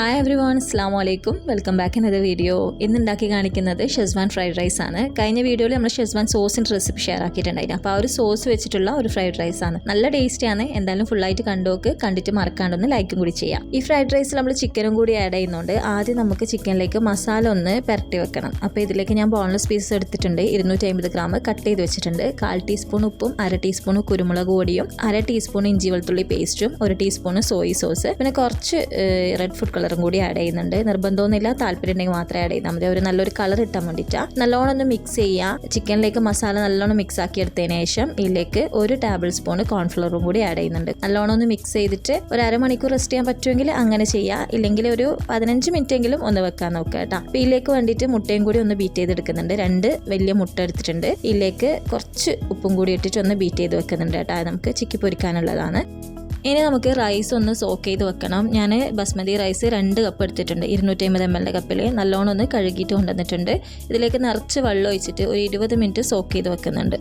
Hi every one അസ്സാം വലൈക്കും welcome back the video ഇന്ന് ഉണ്ടാക്കി കാണിക്കുന്നത് ഷെസ്വാൻ ഫ്രൈഡ് റൈസ് ആണ്. കഴിഞ്ഞ വീഡിയോയിൽ നമ്മൾ ഷെസ്വാൻ സോസിന്റെ റെസിപ്പി ഷെയർ ആക്കിയിട്ടുണ്ടായിരുന്നു. അപ്പോൾ ആ ഒരു സോസ് വെച്ചിട്ടുള്ള ഒരു ഫ്രൈഡ് റൈസ് ആണ്. നല്ല ടേസ്റ്റിയാണ് എന്തായാലും ഫുള്ളായിട്ട് കണ്ടോക്ക്. കണ്ടിട്ട് മറക്കാണ്ടൊന്ന് ലൈക്കും കൂടി ചെയ്യാം. ഈ ഫ്രൈഡ് റൈസിൽ നമ്മൾ ചിക്കനും കൂടി ആഡ് ചെയ്യുന്നുണ്ട്. ആദ്യം നമുക്ക് ചിക്കനിലേക്ക് മസാല ഒന്ന് പുരട്ടി വെക്കണം. അപ്പോൾ ഇതിലേക്ക് ഞാൻ ബോൺലെസ് പീസസ് എടുത്തിട്ടുണ്ട്. ഇരുന്നൂറ്റി അമ്പത് ഗ്രാം കട്ട് ചെയ്ത് വെച്ചിട്ടുണ്ട്. കാൽ ടീസ്പൂൺ ഉപ്പും അര ടീസ്പൂൺ കുരുമുളക് പൊടിയും അര ടീസ്പൂൺ ഇഞ്ചി വെളുത്തുള്ളി പേസ്റ്റും ഒരു ടീസ്പൂൺ സോയി സോസ് പിന്നെ കുറച്ച് റെഡ് ഫുഡ് കളറും കൂടി ആഡ് ചെയ്യുന്നുണ്ട്. നിർബന്ധമൊന്നുമില്ല താല്പര്യം ഉണ്ടെങ്കിൽ മാത്രമേ ആഡ് ചെയ്താൽ മതി. ഒരു നല്ലൊരു കളർ ഇട്ടാൻ വേണ്ടിയിട്ടാണ് നല്ലോണം ഒന്ന് മിക്സ് ചെയ്യുക. ചിക്കനിലേക്ക് മസാല നല്ലോണം മിക്സ് ആക്കി എടുത്തതിന് ശേഷം ഇതിലേക്ക് ഒരു ടേബിൾ സ്പൂൺ കോൺഫ്ലവറും കൂടി ആഡ് ചെയ്യുന്നുണ്ട്. നല്ലോണം ഒന്ന് മിക്സ് ചെയ്തിട്ട് ഒരു അരമണിക്കൂർ റെസ്റ്റ് ചെയ്യാൻ പറ്റുമെങ്കിൽ അങ്ങനെ ചെയ്യുക ഇല്ലെങ്കിൽ ഒരു പതിനഞ്ച് മിനിറ്റ് എങ്കിലും ഒന്ന് വെക്കാൻ നോക്കുക കേട്ടോ. അപ്പോൾ ഇതിലേക്ക് വേണ്ടിയിട്ട് മുട്ടയും കൂടി ഒന്ന് ബീറ്റ് ചെയ്തെടുക്കുന്നുണ്ട് രണ്ട് വലിയ മുട്ട എടുത്തിട്ടുണ്ട്. ഇതിലേക്ക് കുറച്ച് ഉപ്പും കൂടി ഇട്ടിട്ട് ഒന്ന് ബീറ്റ് ചെയ്ത് വെക്കുന്നുണ്ട് കേട്ടോ. നമുക്ക് ചിക്കി പൊരിക്കാനുള്ളതാണ്. ഇനി നമുക്ക് റൈസ് ഒന്ന് സോക്ക് ചെയ്ത് വെക്കണം. ഞാൻ ബസ്മതി റൈസ് രണ്ട് കപ്പ് എടുത്തിട്ടുണ്ട്. ഇരുന്നൂറ്റി അമ്പത് എം എൽ കപ്പിൽ നല്ലോണം ഒന്ന് കഴുകിയിട്ട് കൊണ്ടുവന്നിട്ടുണ്ട്. ഇതിലേക്ക് നിറച്ച് വെള്ളം ഒഴിച്ചിട്ട് ഒരു ഇരുപത് മിനിറ്റ് സോക്ക് ചെയ്ത് വെക്കുന്നുണ്ട്.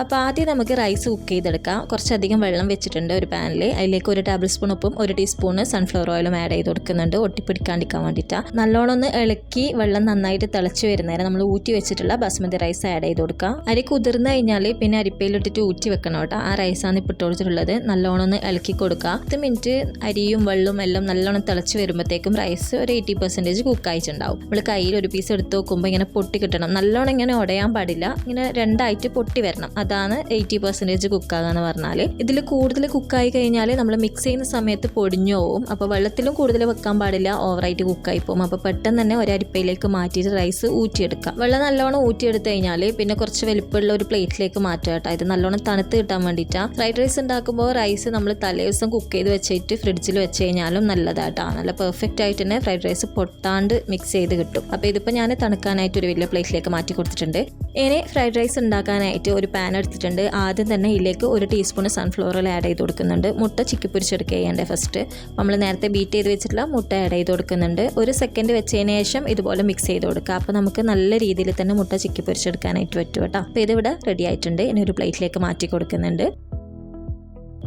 അപ്പോൾ ആദ്യം നമുക്ക് റൈസ് കുക്ക് ചെയ്തെടുക്കാം. കുറച്ചധികം വെള്ളം വെച്ചിട്ടുണ്ട് ഒരു പാനിൽ അതിലേക്ക് ഒരു ടേബിൾ സ്പൂൺ ഉപ്പും ഒരു ടീസ്പൂണ് സൺഫ്ലവർ ഓയിലും ആഡ് ചെയ്ത് കൊടുക്കുന്നുണ്ട്. ഒട്ടിപ്പിടിക്കാണ്ടിരിക്കാൻ വേണ്ടിയിട്ടാണ് നല്ലോണം ഒന്ന് ഇളക്കി വെള്ളം നന്നായിട്ട് തിളച്ച് വരുന്നേരം നമ്മൾ ഊറ്റി വെച്ചിട്ടുള്ള ബസ്മതി റൈസ് ആഡ് ചെയ്ത് കൊടുക്കാം. അരി കുതിർന്ന് കഴിഞ്ഞാൽ പിന്നെ അരിപ്പയിലിട്ടിട്ട് ഊറ്റി വെക്കണം കേട്ടോ. ആ റൈസാണ് ഇപ്പോൾ ഇട്ട് നല്ലോണം ഒന്ന് ഇളക്കി കൊടുക്കുക പത്ത് മിനിറ്റ് അരിയും വെള്ളവും എല്ലാം നല്ലോണം തിളച്ച് വരുമ്പോഴത്തേക്കും റൈസ് ഒരു എയ്റ്റി പെർസെന്റേജ് കുക്കായിട്ടുണ്ടാവും നമ്മൾ കയ്യിൽ ഒരു പീസ് എടുത്ത് നോക്കുമ്പോൾ ഇങ്ങനെ പൊട്ടി കിട്ടണം. നല്ലോണം ഇങ്ങനെ ഉടയാൻ പാടില്ല. ഇങ്ങനെ രണ്ടായിട്ട് പൊട്ടി വരണം. അതാണ് എയ്റ്റി പെർസെന്റേജ് കുക്കാകുക എന്ന് പറഞ്ഞാൽ ഇതിൽ കൂടുതൽ കുക്കായി കഴിഞ്ഞാൽ നമ്മൾ മിക്സ് ചെയ്യുന്ന സമയത്ത് പൊടിഞ്ഞു പോവും. അപ്പോൾ വെള്ളത്തിലും കൂടുതൽ വെക്കാൻ പാടില്ല ഓവറായിട്ട് കുക്കായി പോകും അപ്പോൾ പെട്ടെന്ന് തന്നെ ഒരരിപ്പയിലേക്ക് മാറ്റിയിട്ട് റൈസ് ഊറ്റിയെടുക്കാം. വെള്ളം നല്ലോണം ഊറ്റിയെടുത്ത് കഴിഞ്ഞാൽ പിന്നെ കുറച്ച് വലിപ്പമുള്ള ഒരു പ്ലേറ്റിലേക്ക് മാറ്റുക കേട്ടോ. ഇത് നല്ലോണം തണുത്ത് കിട്ടാൻ വേണ്ടിയിട്ടാണ് ഫ്രൈഡ് റൈസ് ഉണ്ടാക്കുമ്പോൾ റൈസ് നമ്മൾ തലേ ദിവസം കുക്ക് ചെയ്ത് വെച്ചിട്ട് ഫ്രിഡ്ജിൽ വെച്ച് കഴിഞ്ഞാലും നല്ലതായിട്ടാണ് നല്ല പെർഫെക്റ്റ് ആയിട്ട് തന്നെ ഫ്രൈഡ് റൈസ് പൊട്ടാണ്ട് മിക്സ് ചെയ്ത് കിട്ടും. അപ്പോൾ ഇതിപ്പോൾ ഞാൻ തണുക്കാനായിട്ട് ഒരു വലിയ പ്ലേറ്റിലേക്ക് മാറ്റി കൊടുത്തിട്ടുണ്ട്. ഇനി ഫ്രൈഡ് റൈസ് ഉണ്ടാക്കാനായിട്ട് ഒരു പാൻ എടുത്തിട്ടുണ്ട്. ആദ്യം തന്നെ ഇതിലേക്ക് ഒരു ടീസ്പൂൺ സൺഫ്ലവർ ഓയിൽ ആഡ് ചെയ്ത് കൊടുക്കുന്നുണ്ട്. മുട്ട ചിക്കി പൊരിച്ചെടുക്കുക ചെയ്യേണ്ടത് ഫസ്റ്റ് നമ്മൾ നേരത്തെ ബീറ്റ് ചെയ്ത് വെച്ചിട്ടുള്ള മുട്ട ആഡ് ചെയ്ത് കൊടുക്കുന്നുണ്ട്. ഒരു സെക്കൻഡ് വെച്ചതിന് ശേഷം ഇതുപോലെ മിക്സ് ചെയ്ത് കൊടുക്കുക. അപ്പോൾ നമുക്ക് നല്ല രീതിയിൽ തന്നെ മുട്ട ചിക്കി പൊരിച്ചെടുക്കാനായിട്ട് പറ്റും കേട്ടോ. അപ്പോൾ ഇതിവിടെ റെഡി ആയിട്ടുണ്ട്. ഇനി ഒരു പ്ലേറ്റിലേക്ക് മാറ്റി കൊടുക്കുന്നുണ്ട്.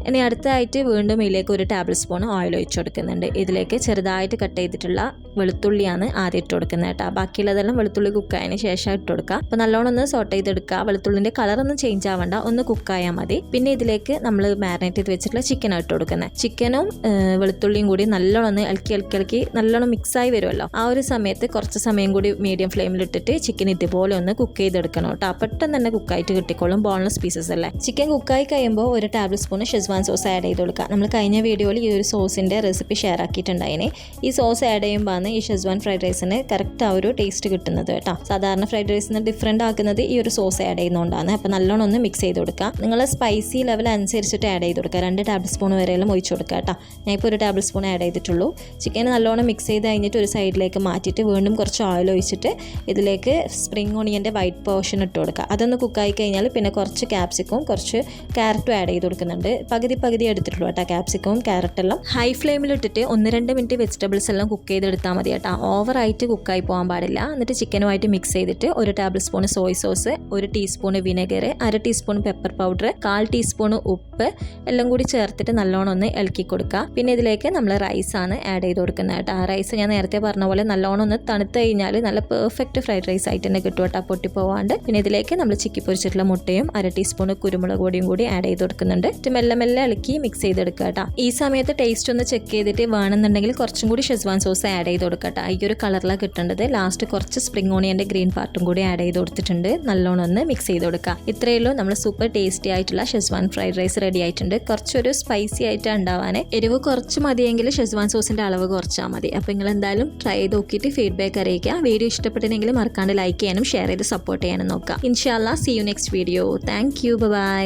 ഇനി അടുത്തായിട്ട് വീണ്ടും ഇതിലേക്ക് ഒരു ടേബിൾ സ്പൂൺ ഓയിൽ ഒഴിച്ചു കൊടുക്കുന്നുണ്ട്. ഇതിലേക്ക് ചെറുതായിട്ട് കട്ട് ചെയ്തിട്ടുള്ള വെളുത്തുള്ളിയാണ് ആദ്യം ഇട്ട് കൊടുക്കുന്നത് കേട്ടോ. ബാക്കിയുള്ളതെല്ലാം വെളുത്തുള്ളി കുക്കായതിന് ശേഷം ഇട്ട് കൊടുക്കുക അപ്പോൾ നല്ലോണം ഒന്ന് സോട്ട് ചെയ്തെടുക്കുക. കളർ ഒന്നും ചേഞ്ച് ആവണ്ട. ഒന്ന് കുക്കായാൽ മതി. പിന്നെ ഇതിലേക്ക് നമ്മൾ മാരിനേറ്റ് ചെയ്ത് വെച്ചിട്ടുള്ള ചിക്കൻ ഇട്ട് കൊടുക്കുന്നത് ചിക്കനും വെളുത്തുള്ളിയും കൂടി നല്ലോണം ഒന്ന് ഇളക്കി ഇളക്കി ഇളക്കി നല്ലോണം മിക്സായി വരുമല്ലോ. ആ ഒരു സമയത്ത് കുറച്ച് സമയം കൂടി മീഡിയം ഫ്ലെയിമിൽ ഇട്ടിട്ട് ചിക്കൻ ഇതുപോലെ ഒന്ന് കുക്ക് ചെയ്തെടുക്കണം കേട്ടോ. പെട്ടെന്ന് തന്നെ കുക്ക് ആയിട്ട് കിട്ടിക്കോളും ബോൺലെസ് പീസസ് അല്ലേ. ചിക്കൻ കുക്കായി കഴിയുമ്പോൾ ഒരു tablespoon schezwan sauce add ചെയ്ത് കൊടുക്കുക. നമ്മൾ കഴിഞ്ഞ വീഡിയോയിൽ ഈ ഒരു സോസിന്റെ റെസിപ്പി ഷെയർ ആക്കിയിട്ടുണ്ടായിന്. ഈ സോസ് ആഡ് ചെയ്യുമ്പോഴാണ് ഈ ഷെസ്വാൻ ഫ്രൈഡ് റൈസിന് കറക്റ്റ് ആ ഒരു ടേസ്റ്റ് കിട്ടുന്നത് കേട്ടോ. സാധാരണ ഫ്രൈഡ് റൈസിന് ഡിഫറെന്റ് ആക്കുന്നത് ഈ ഒരു സോസ് ആഡ് ചെയ്യുന്നതുകൊണ്ടാണ്. അപ്പോൾ നല്ലോണം ഒന്ന് മിക്സ് ചെയ്ത് കൊടുക്കുക. നിങ്ങൾ സ്പൈസി ലെവൽ അനുസരിച്ചിട്ട് ആഡ് ചെയ്ത് കൊടുക്കുക. രണ്ട് ടേബിൾ സ്പൂൺ വരെയെല്ലാം ഒഴിച്ച് കൊടുക്കുക കേട്ടോ. ഞാൻ ഇപ്പോൾ ഒരു ടേബിൾ സ്പൂൺ ആഡ് ചെയ്തിട്ടുള്ളൂ. ചിക്കൻ നല്ലോണം മിക്സ് ചെയ്ത് കഴിഞ്ഞിട്ട് ഒരു സൈഡിലേക്ക് മാറ്റിയിട്ട് വീണ്ടും കുറച്ച് ഓയിൽ ഒഴിച്ചിട്ട് ഇതിലേക്ക് സ്പ്രിംഗ് ഓണിയന്റെ വൈറ്റ് പോർഷൻ ഇട്ട് കൊടുക്കുക. അതൊന്ന് കുക്കായി കഴിഞ്ഞാൽ പിന്നെ കുറച്ച് ക്യാപ്സിക്കും കുറച്ച് ക്യാരറ്റും ആഡ് ചെയ്ത് കൊടുക്കുന്നുണ്ട്. പകുതി പകുതി എടുത്തിട്ടുള്ളൂ കേട്ടോ ക്യാപ്സിക്കവും ക്യാരറ്റെല്ലാം ഹൈ ഫ്ലെയിമിലിട്ടിട്ട് ഒന്ന് രണ്ട് മിനിറ്റ് വെജിറ്റബിൾസ് എല്ലാം കുക്ക് ചെയ്തെടുത്താൽ മതി കേട്ടോ. ഓവറായിട്ട് കുക്കായി പോകാൻ പാടില്ല. എന്നിട്ട് ചിക്കനുമായിട്ട് മിക്സ് ചെയ്തിട്ട് ഒരു ടേബിൾ സ്പൂൺ സോയ് സോസ് ഒരു ടീസ്പൂൺ വിനെഗർ അര ടീസ്പൂൺ പെപ്പർ പൗഡർ കാൽ ടീസ്പൂൺ ഉപ്പ് എല്ലാം കൂടി ചേർത്തിട്ട് നല്ലോണം ഒന്ന് ഇളക്കി കൊടുക്കുക. പിന്നെ ഇതിലേക്ക് നമ്മൾ റൈസാണ് ആഡ് ചെയ്ത് കൊടുക്കുന്നത് കേട്ടോ. റൈസ് ഞാൻ നേരത്തെ പറഞ്ഞ പോലെ നല്ലോണം ഒന്ന് തണുത്ത് കഴിഞ്ഞാൽ നല്ല പെർഫെക്റ്റ് ഫ്രൈഡ് റൈസ് ആയിട്ട് തന്നെ കിട്ടും കേട്ടോ പൊട്ടിപ്പോവാണ്ട്. പിന്നെ ഇതിലേക്ക് നമ്മൾ ചിക്കി പൊരിച്ചിട്ടുള്ള മുട്ടയും അര ടീസ്പൂൺ കുരുമുളക് പൊടിയും കൂടി ആഡ് ചെയ്ത് കൊടുക്കുന്നുണ്ട്. മെല്ലെ മെല്ലെ ഇളക്കി മിക്സ് ചെയ്തെടുക്കുക കേട്ടോ. ഈ സമയത്ത് ടേസ്റ്റ് ഒന്ന് ചെക്ക് ചെയ്തിട്ട് വേണമെന്നുണ്ടെങ്കിൽ കുറച്ചും കൂടി ഷെസ്വാൻ സോസ് ആഡ് കൊടുക്കട്ടെ. ഈ ഒരു കളറിലാണ് കിട്ടേണ്ടത്. ലാസ്റ്റ് കുറച്ച് സ്പ്രിംഗ് ഓണിയന്റെ ഗ്രീൻ പാർട്ടും കൂടി ആഡ് ചെയ്ത് കൊടുത്തിട്ടുണ്ട്. നല്ലോണം ഒന്ന് മിക്സ് ചെയ്ത് കൊടുക്കുക ഇത്രയേ ഉള്ളൂ. നമ്മൾ സൂപ്പർ ടേസ്റ്റി ആയിട്ടുള്ള ഷെസ്വാൻ ഫ്രൈഡ് റൈസ് റെഡി ആയിട്ടുണ്ട്. കുറച്ചൊരു സ്പൈസി ആയിട്ട് ഉണ്ടാവാൻ എരിവ് കുറച്ച് മതിയെങ്കിൽ ഷെസ്വാൻ സോസിന്റെ അളവ് കുറച്ചാൽ മതി. അപ്പോൾ നിങ്ങൾ എന്തായാലും ട്രൈ ചെയ്ത് നോക്കിയിട്ട് ഫീഡ്ബാക്ക് അറിയിക്കുക. വീഡിയോ ഇഷ്ടപ്പെട്ടില്ലെങ്കിൽ മറക്കാണ്ട് ലൈക്ക് ചെയ്യാനും ഷെയർ ചെയ്ത് സപ്പോർട്ട് ചെയ്യാനും നോക്കുക. ഇൻഷാല്ല see you next video thank you bye